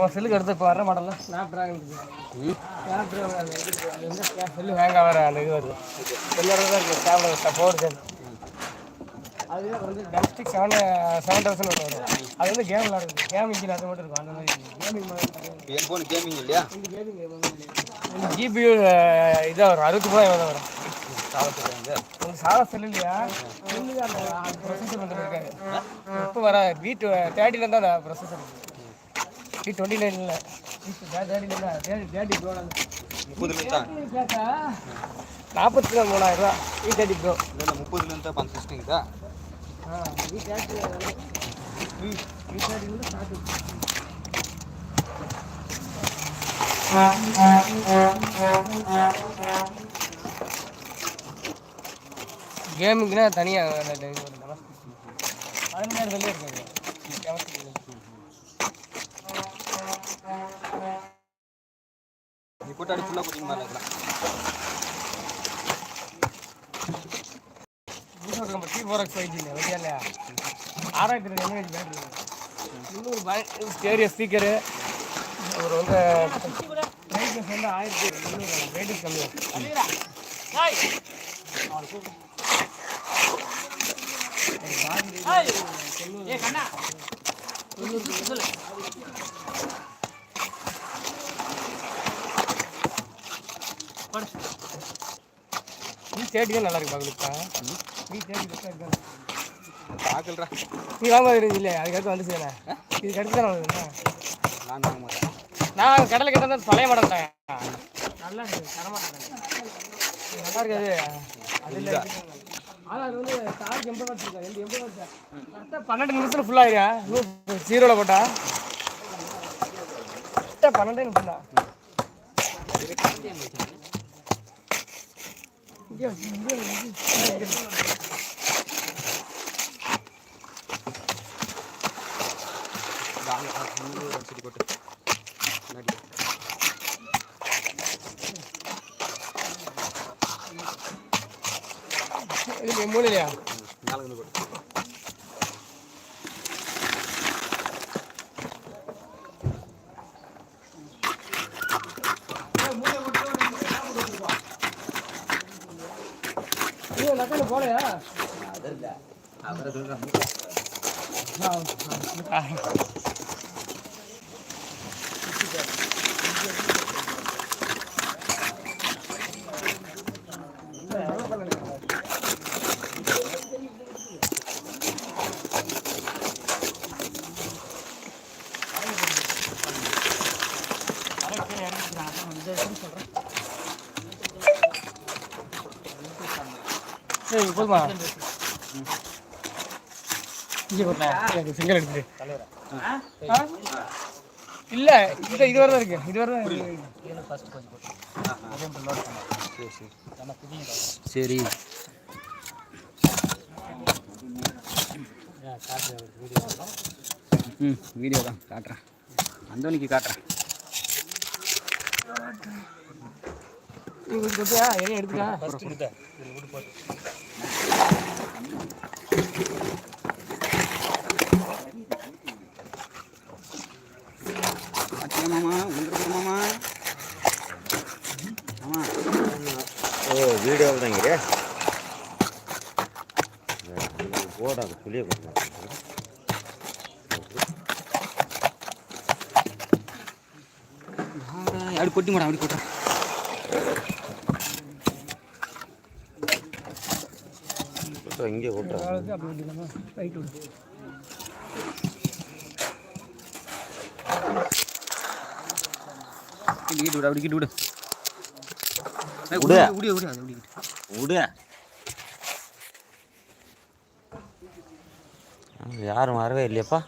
உன் செல்லுக்கு எடுத்து இப்போ வர மாடல Snapdragon Snapdragon cell hang ஆகிற அந்த இது வருது. செல்லோட தான் இருக்குது கேமரா ஃபோர் செல் அது வந்து டஸ்டிக் செவன் செவன் தௌசண்ட் வரும். அது வந்து கேம் விளாடுறது கேம் இன்ஜின் அது மட்டும் இருக்கும். அந்த மாதிரி கேமிங் என் ஃபோன் கேமிங் இல்லையா? இந்த கேமிங் ஜிபியூ இதாக வரும். அறுபத்தி மூணாயிரம் தான் வரும். சாவத்துக்கு உங்களுக்கு சாதா செல்லு இல்லையா செல்லுக்கு அந்த ப்ரொசஸர் வந்து இருக்காது இப்போ வர வி தேர்ட்டில தான் அந்த ப்ரொசஸர் வி டுவெண்ட்டி நைனில் நாற்பத்தி மூணாயிரம் ரூபா வி தேர்ட்டி ப்ரோ இல்லை முப்பதுலேருந்து தான் பத்து சிஸ்டிங்குதா ஆ வி தேர்ட்டி வந்து ஸ்டார்ட் கேமுக்குனா தனியாக பதினஞ்சாயிரம் சொல்லி இருக்காது நீ போட்டு அடி ஃபுல்லாக போட்டிங்க மேலே இருக்கலாம் டி ஃபைவ் ஜி இல்லையா? ஆறாயிரத்தி ரெண்டு பேட்டரி இன்னொரு பய ஸ்டேரியோ ஸ்பீக்கரு ஒரு வந்து பிரைட்னஸ் வந்து ஆயிரத்தி முந்நூறு பிரைட்னஸ் கம்மி. நீ தேர்ட்டி நல்லா இருக்கு பார்க்கலுக்கா நீ தேர்ட்டி பெஸ்ட்டாக பார்க்கலடா நீ வாங்க இல்லை அதுக்கடுத்து வந்து தானே இதுக்கு அடுத்து தான் நான் வாங்க மாட்டேன் நான் கடலை கிட்ட பழைய மாடல் தான் நல்லா இருக்கு தரமாட்டேன் நல்லா இருக்காது அது இல்லை ஆனால் அது வந்து சார்ஜ் எண்பது வாட்ஸ் இருக்கா ரெண்டு எண்பது வாட்ஸ் கரெக்டாக பன்னெண்டு நிமிஷத்தில் ஃபுல் ஆகியா ஜீரோவில் போட்டா கரெக்டாக பன்னெண்டு நிமிஷம் தான் இங்கே வச்சு, இங்கே வச்சு, இங்கே வச்சு. வாங்க நூறு அடிச்சுட்டு போட்டு முன்னாடி இது மூலையிலையா? நாலு வந்து போட்டு ஐயோ நக்கல சரி போதுமா? இங்கே போட்டா எனக்கு சிங்கல் எடுத்துட்டு ஆ? இல்ல இது இது வரை தான் இருக்கு இது வரை தான் இருக்கு சரி சரி. ம் வீடியோ தான். காட்டுறேன். அந்தோனிக்கு காட்டுறேன். எடுத்துக்கா. மாமா உங்களுக்கு மாமா மாமா ஓ வீடியோவில் தான் இங்கே? போடாது புளிய கொடுங்க அப்படி கொட்டி மாடா அப்படி கொட்டுறேன் இங்கே ரைட் விடு. இப்படி கிட்டு விடு அப்படி கிட்டு விடு. ஏய், விடு. விடு விடு அது விடு. விடு யாரும் வரவே இல்லையப்பா.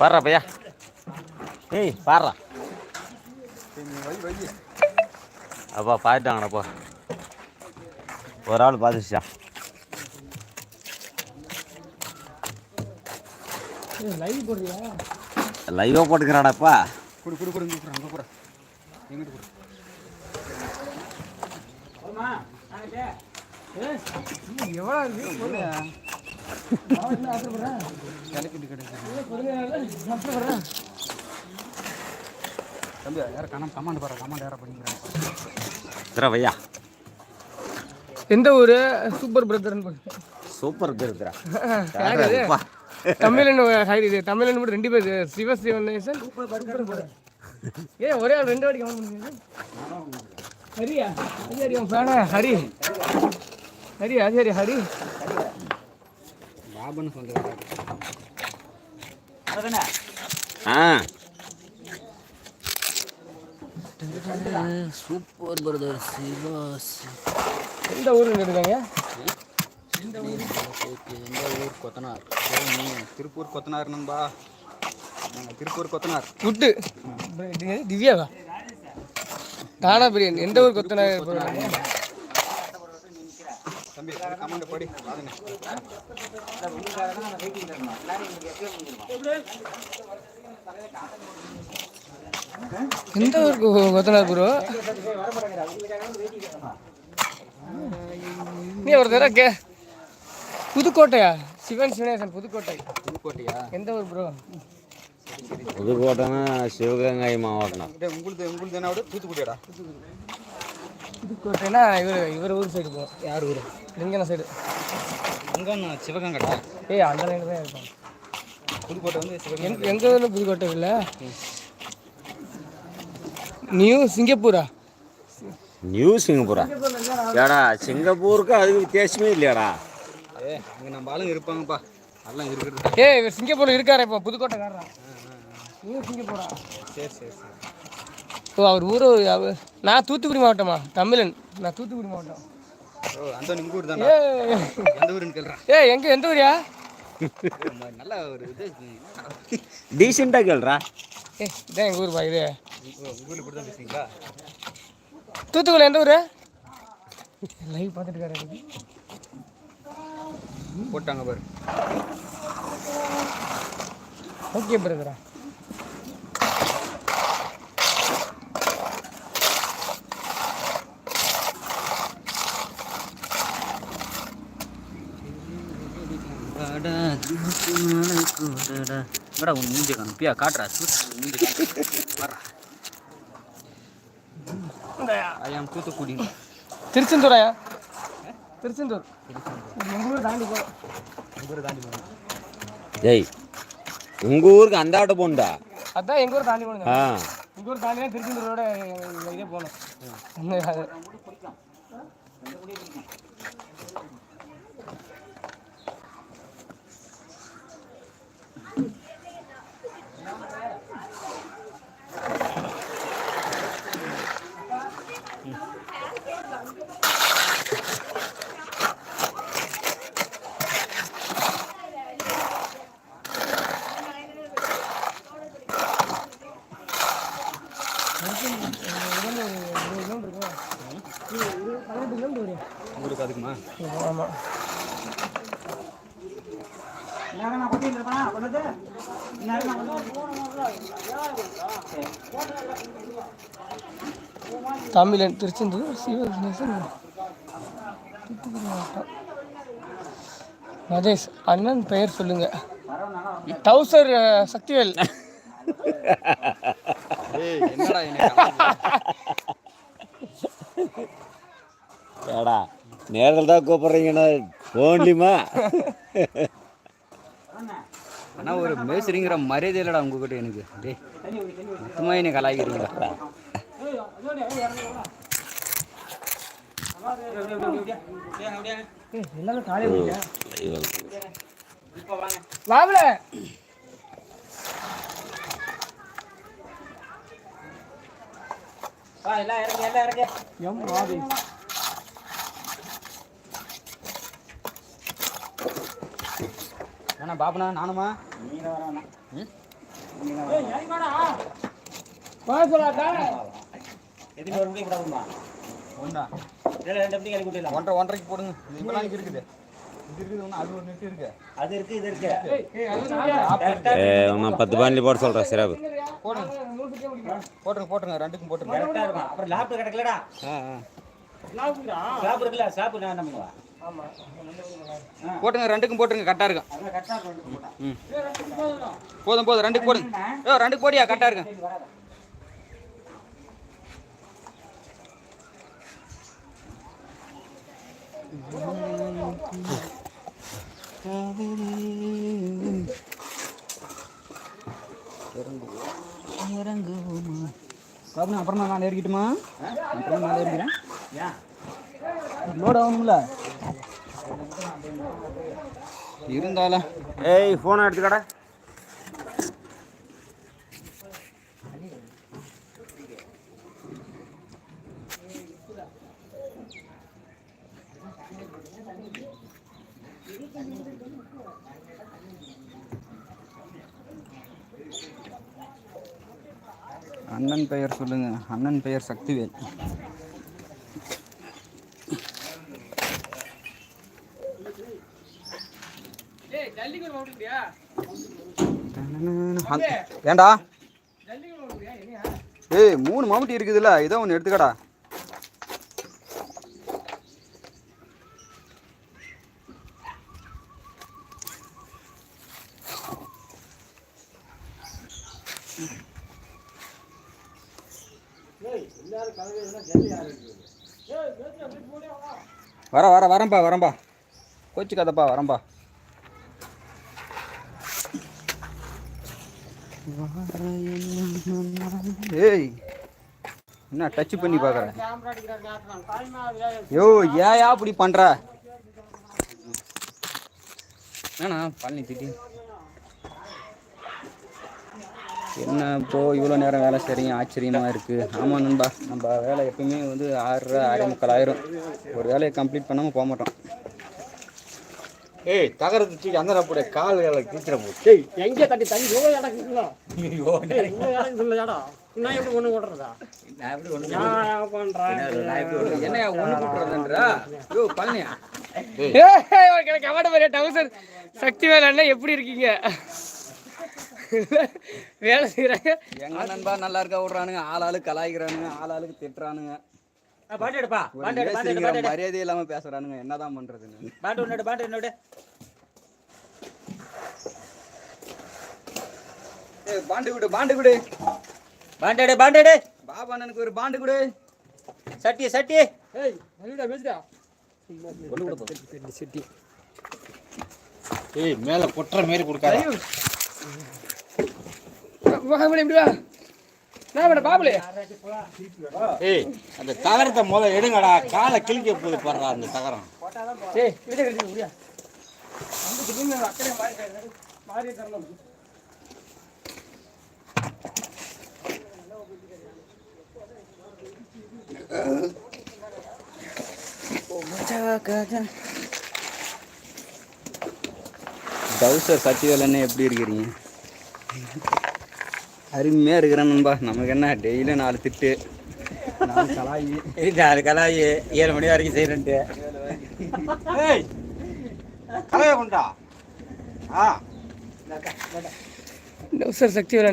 பாடுறா பையா. ஏய் பாடுறா. அப்பா பார்த்துட்டாங்கண்ணப்பா ஒரு ஆள் பார்த்துச்சா லைவ் போடுறியா? லைவாக போட்டுக்கிறாடாப்பா குடு குடு குடு குடு அங்கே கூட. எங்கிட்ட கொடு. தம்பி யாரை கணம் கமாண்ட் பாரு கமாண்ட் யாரை பண்ணிக்கிறாங்க. இத்தர வையா எந்த ஊரு? சூப்பர் பிரதர்னு சூப்பர் யாரு தமிழன் ஹைரி இது. தமிழன் மட்டும் ரெண்டு பேர். சிவசிவனேசன் ஏ ஒரே ஆள் ரெண்டு பண்ணுங்க ஹரியா? ஹரி ஹரி அவன் ஃபேனா ஹரி. ஹரி ஹரி ஹரி ஹரி. பாபுன்னு சொல்கிறாரு ஆ. சூப்பர் பிரதர் சிவாஸ் எந்த ஊருன்னு இருக்காங்க எந்த ஊர்? கொத்தனார். திருப்பூர் கொத்தனார் நண்பா. திருப்பூர் கொத்தனார். இது திவ்யாவா? தானா பிரியன் எந்த ஊர் கொத்தனா தம்பி கமாண்ட் படி. பாருங்க எந்த ஊர் கொ- கொத்தனார் ப்ரோ நீ ஒரு தடவை கே. புதுக்கோட்டையா? சிவன் சிவனேசன் புதுக்கோட்டை. புதுக்கோட்டையா? எந்த ஊர் ப்ரோ புதுக்கோட்டைனா சிவகங்கை மாவட்டம். டேய், உங்களுது உங்களுது என்ன விட தூத்துக்குடியாடா. புதுக்கோட்டைனா இவர் இவர் ஊர் சைடு போகும் யார் ஊர்? லிங்கன சைடு அங்கே சிவகங்கடா? ஏய் அந்த லைனில் தான் இருக்கும். புதுக்கோட்டை வந்து சிவகங்கை. எங்க எங்க ஊரில் புதுக்கோட்டை இல்லை? நியூ சிங்கப்பூரா நியூ சிங்கப்பூரா ஏடா சிங்கப்பூருக்கு அதுக்கு வித்தியாசமே இல்லையாடா. ஏ அங்கே நம்ம ஆளுங்க இருப்பாங்கப்பா. எல்லாம் இருக்கிறது. ஏய் இவர் சிங்கப்பூர்ல இருக்காரு இப்போ புதுக்கோட்டைக்காரரா? நியூ சிங்கப்பூரா சரி சரி சரி. ஓ அவர் ஊர் அவர் நான் தூத்துக்குடி மாவட்டமா? தமிழன். நான் தூத்துக்குடி மாவட்டம். ஓ அந்த ஊர் தானே? ஏய் எந்த ஊருன்னு கேள்றேன் ஏய் எங்க எந்த ஊரியா? நல்ல ஒரு இது. டீசெண்டாக கேள்றா ஏய் இதான் எங்கள் ஊர் இது. உங்கள் ஊரில் இப்படி தான் பேசுவீங்களா தூத்துக்குடி எந்த ஊர்? லைவ் பார்த்துட்டு இருக்காரு போட்டாங்க பாரு. ஓகே பிரதரா என்னடா உன் மூஞ்சி காணும் பியா காட்டுறா மூஞ்சி ஐயாம் தூத்துக்குடி. திருச்செந்தூராயா திருச்செந்தூர். எங்கள் ஊர் தாண்டி போ. ஊரை தாண்டி போகணும். டேய் உங்கள் ஊருக்கு அந்த ஆட்டோ போண்டா அதான் எங்கள் ஊர் தாண்டி போகணுங்க. ஆ. எங்கள் ஊர் தாண்டி திருச்செந்தூரோட இதே போகணும் அந்த அது ஊருக்கு அதுக்குமா ஆமாம் தமிழன் திருச்செந்தூர் சிவகணேசன். தூத்துக்குடி மாவட்டம் மதேஷ் அண்ணன் பெயர் சொல்லுங்க. டவுசர் சக்திவேல். ஏய் என்னடா நேரில் தான் கூப்பிட்றீங்கண்ணா. போன்லிமா ஆனால் ஒரு மேஸ்திரிங்கிற மரியாதை இல்லைடா உங்ககிட்ட எனக்கு. டேய் மொத்தமாக என்னை கலாய்க்கிறீங்களா? எல்லாமே காலையில் வாங்கல எம் மாதேஷ் ஏன்னா பாபுனா நானுமா ஒன்றரை ஒன்றரைக்கு போடுங்க. இப்போலாம் இருக்குது. அது இருக்கு. இது இருக்கு. ஏ நான் பத்து பாண்டில் போட சொல்கிறேன் சிறப்பு போடுங்க. போட்டுருங்க போட்டுருங்க. ரெண்டுக்கும் போட்டுருங்க. கரெக்டாக இருக்கும். அப்புறம் லாப்டு கிடக்கலடா. ஸ்லாப் இருக்குல்ல என்ன பண்ணுவா போட்டுங்க ரெண்டுக்கும் போட்டுருங்க கரெக்டாக இருக்கும். ம். போதும் போதும் ரெண்டுக்கு போடுங்க. ஏ ரெண்டுக்கு போடியா கரெக்டாக இருக்கும். பாபு அப்புறம் நான் ஏறிக்கிட்டுமா? அப்புறம் நான் ஏறிக்கிறேன். லோட் ஆகணும்ல இருந்தாலும். ஏய் ஃபோனை எடுத்துக்கடா. அண்ணன் பெயர் சொல்லுங்க. அண்ணன் பெயர் சக்திவேல் ஏய் என்னையா? ஏய் மூணு மாமட்டி இருக்குதுல்ல ஏதோ ஒன்று எடுத்துக்கடா. வர வர வரம்பா வரம்பா கோச்சு கதப்பா வரம்பா ஏய் என்ன டச் பண்ணி பார்க்குறேன் யோ ஏயா அப்படி பண்ற? என்னண்ணா பழனி திட்டி? என்ன இப்போ இவ்வளோ நேரம் வேலை செய்கிறீங்க ஆச்சரியமாக இருக்கு. ஆமாம் நண்பா நம்ம வேலை எப்பயுமே வந்து ஆறு ஆறே முக்கால் ஆயிரும். ஒரு வேலையை கம்ப்ளீட் பண்ணாமல் போக மாட்டோம். ஏய் தகரத்து தூக்கி அந்த நப்புடைய கால் கிழிச்சிட டேய் எங்க தட்டி தண்ணி? இவ்வளோ இடம் இருக்குங்களா? இவ்வளோ இடம் சொல்ல இடம்? நான் எப்படி ஒன்று ஓடுறதா? நான் பண்றேன்? என்ன ஒன்று கூட்டுறதுன்றா யோ பழனியா? எனக்கு கவட மாதிரி டவுசர் சக்தி வேலை எப்படி இருக்கீங்க? வேலை செய்கிறாங்க எங்க நண்பா நல்லா இருக்கா? விடுறானுங்க ஆள் ஆளு கலாய்க்கிறானுங்க. ஆள் ஆளுக்கு திட்டுறானுங்க. மரியாதை இல்லாம பேசுறானுங்க. என்னதான் பண்றதுன்னு பாட்டு ஒன்று எடு பாட்டு என்னோட பாண்டு விடு பாண்டு எடு பாட்டு எடு. பாபா எனக்கு ஒரு பாண்டு கொடு. சட்டி சட்டி. ஏய் நல்லடா பேசுடா. சிட்டி ஏய் மேலே கொட்டுற மாரி கொடுக்காத. வா பாபுலே ஏய் அந்த தகரத்தை முதல்ல எடுங்கடா. காலை கிழிக்க போகுது பாடுறா அந்த தகரம். டவுசர் சத்தியவேலன்னு எப்படி இருக்கிறீங்க? அருமையாக இருக்கிறேன் நண்பா. நமக்கு என்ன? டெய்லியும் நாலு திட்டு. நாலு கலாயி. நாலு கலாயி. ஏழு மணி வரைக்கும் செய்யறேன்ட்டு ஏய் கலைய கொண்டா. ஆ. டவுசர் சக்தி வேலை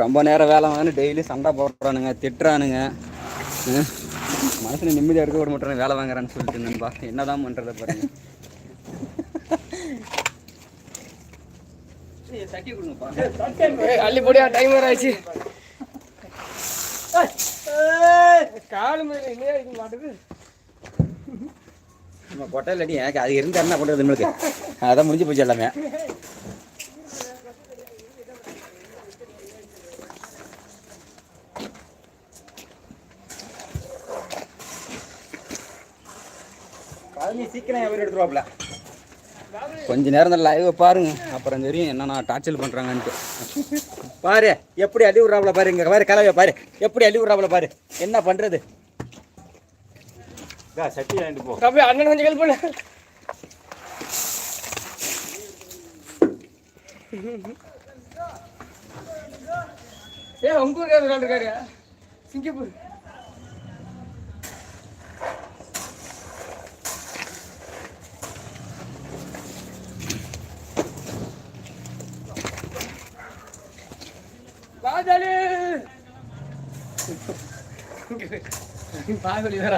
ரொம்ப நேரம் வேலை வாங்கன்னு டெய்லி சண்டை போடுறானுங்க திட்டுறானுங்க. மனசுல நிம்மதியாக இருக்க விட மாட்டேன் வேலை வாங்குறான்னு சொல்லிட்டு நண்பா என்னதான் பண்ணுறத பாருங்க. ஏய், தட்டி கொடுங்கப்பா ஏய், அள்ளி போடியா டைம் வேற ஆயிடுச்சு காலு மேல இல்லையா இது மாட்டுது. நம்ம கொட்டை இல்லாட்டி எனக்கு அது இருந்து என்ன பண்ணுறது நம்மளுக்கு அதான் முடிஞ்சு போச்சு எல்லாமே. பழனி சீக்கிரம் எவர் எடுத்துருவாப்ல கொஞ்ச நேரம் லைவை பாருங்க. அப்புறம் தெரியும் என்னென்ன டார்ச்சல் பண்ணுறாங்கன்ட்டு பாரு எப்படி அள்ளி விட்றாப்புல பாரு இங்க. பாரு கலவையை பாரு. எப்படி அள்ளி விட்றாப்புல பாரு. என்ன பண்றது? இதா, சட்டி வாங்கிட்டு போ. அண்ணன் கொஞ்சம் ஹெல்ப் பண்ணு. ஏ உங்க ஊருக்கு சிங்கப்பூர். காதலு. பாகுலி வேற.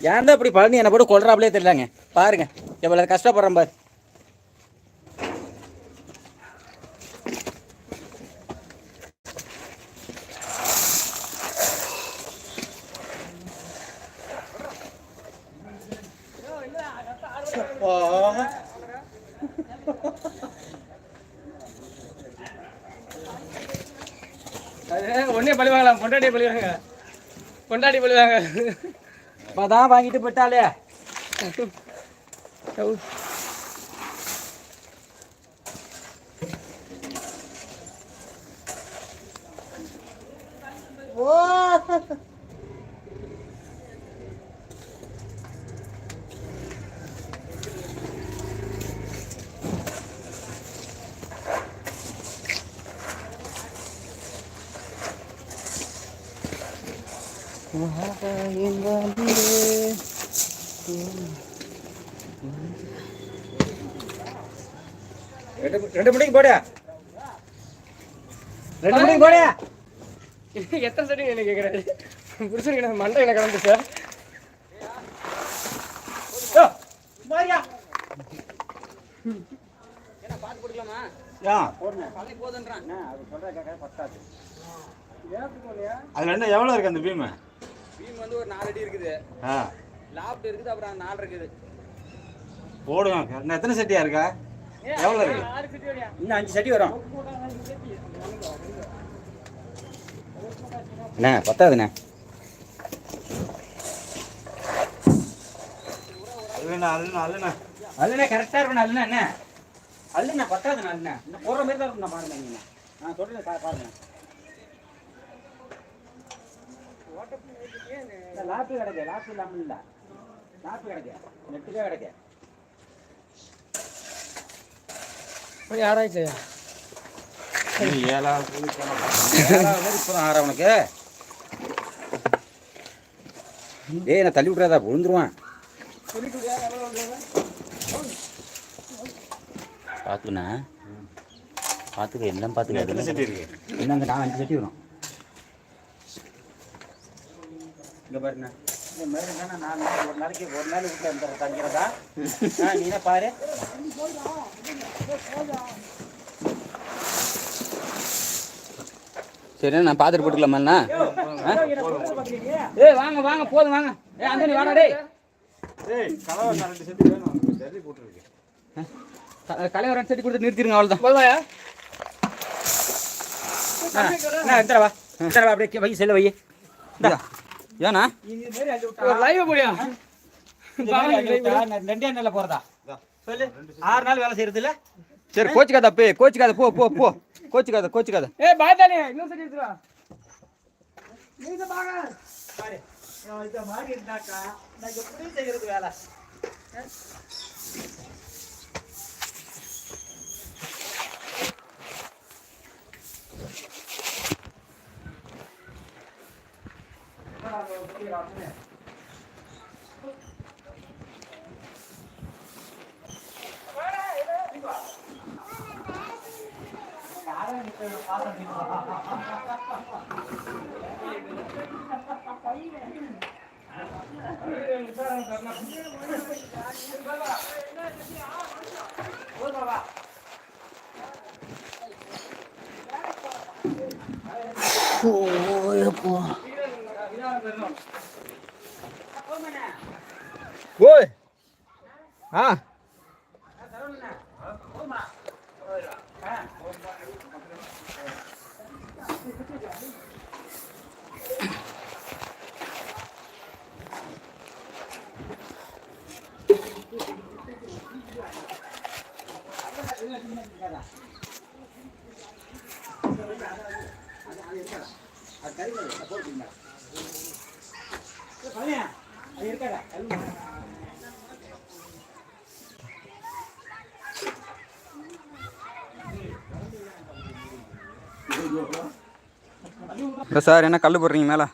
ஏன் இப்படி பழனி என்னை போட்டு கொள்றாப்லே தெரியலங்க. பாருங்க. எவ்வளவு கஷ்டப்படுறேன் பாரு. ஒன்னே பழி வாங்கலாம். பொண்டாட்டியே பழி வாங்க. பொண்டாட்டி பழி வாங்க. இப்பதான் வாங்கிட்டு போயிட்டாலே ரெண்டு ரெண்டு மணிக்கு போடு. ரெண்டு மணிக்கு போடு. எத்தனை செடி என்ன கேட்குறாரு புருஷனுக்கு என்ன மண்டை என்ன கிளம்பு சார் ஏன் அதுல என்ன எவ்வளவு இருக்கு அந்த பீம்? பீம் வந்து ஒரு நாலு அடி இருக்குது. ஆ. லாப்ட் இருக்குது அப்புறம் நாலு இருக்குது. போடுங்க. இன்னும் எத்தனை சட்டியா இருக்கா? எவ்வளவு இருக்கு? இன்னும் அஞ்சு சட்டி வரும். அண்ணா பத்தாதுண்ணே? அல்லண்ணா அல்லண்ணா அல்லண்ணா அல்லண்ணே கரெக்டாக இருக்கணும் அல்லண்ணா என்ன? அல்லண்ணா பத்தாதுண்ணா அல்லண்ணா இந்த போடுற மாதிரி தான் இருக்கும் பாருங்க நீங்கள் நான் சொல்கிறேன் பாருங்க. லாப்பு கிடைக்க லாப்பு இல்லாமல் இல்லை. லாப்பு கிடைக்க நெட்டுக்கே கிடைக்க. ஏழாவது இப்போ ஆறா உனக்கு? ஏய் நான் தள்ளி விட்றாதா விழுந்துருவான். பார்த்துக்கண்ணா பார்த்துக்க எல்லாம் பார்த்துக்க அங்கே நான் அஞ்சு சட்டி வரும். இங்கே பாருண்ணா. இந்த மாதிரி தானே நான் ஒரு நாளைக்கு ஒரு நாள் வீட்டில் தங்கிறதா? ஆ நீனே பாரு. சரி நான் பார்த்துட்டு போட்டுக்கலாமாண்ணா? ஏய் வாங்க வாங்க போதும் வாங்க. ஏய் அந்தனி வாடா டேய். ஏய் கலவை நான் ரெண்டு சட்டி வேணும். போட்டுருக்கு. கொடுத்து நிறுத்திடுங்க அவ்வளோதான் போதுமாயா அண்ணா இந்த வா. இந்த வா அப்படியே வை செல்ல வை ஏண்ணா ரெண்டே நாள்ல போறதா? சொல்லு. ஆறு நாள் வேலை செய்யறது இல்ல சரி கோச்சிக்காத பே கோச்சிக்காத போ போ போ. கோச்சிக்காத கோச்சிக்காத. ஏ பாத்தானே இன்னும் செடி எடுத்துடா நீங்க பாங்க பாரு. நான் இந்த மாதிரி இருந்தாக்கா நான் எப்படி செய்யறது வேலை. ஓய் ஆ அது இல்லை சார் என்ன கல் போடுறீங்க மேலே?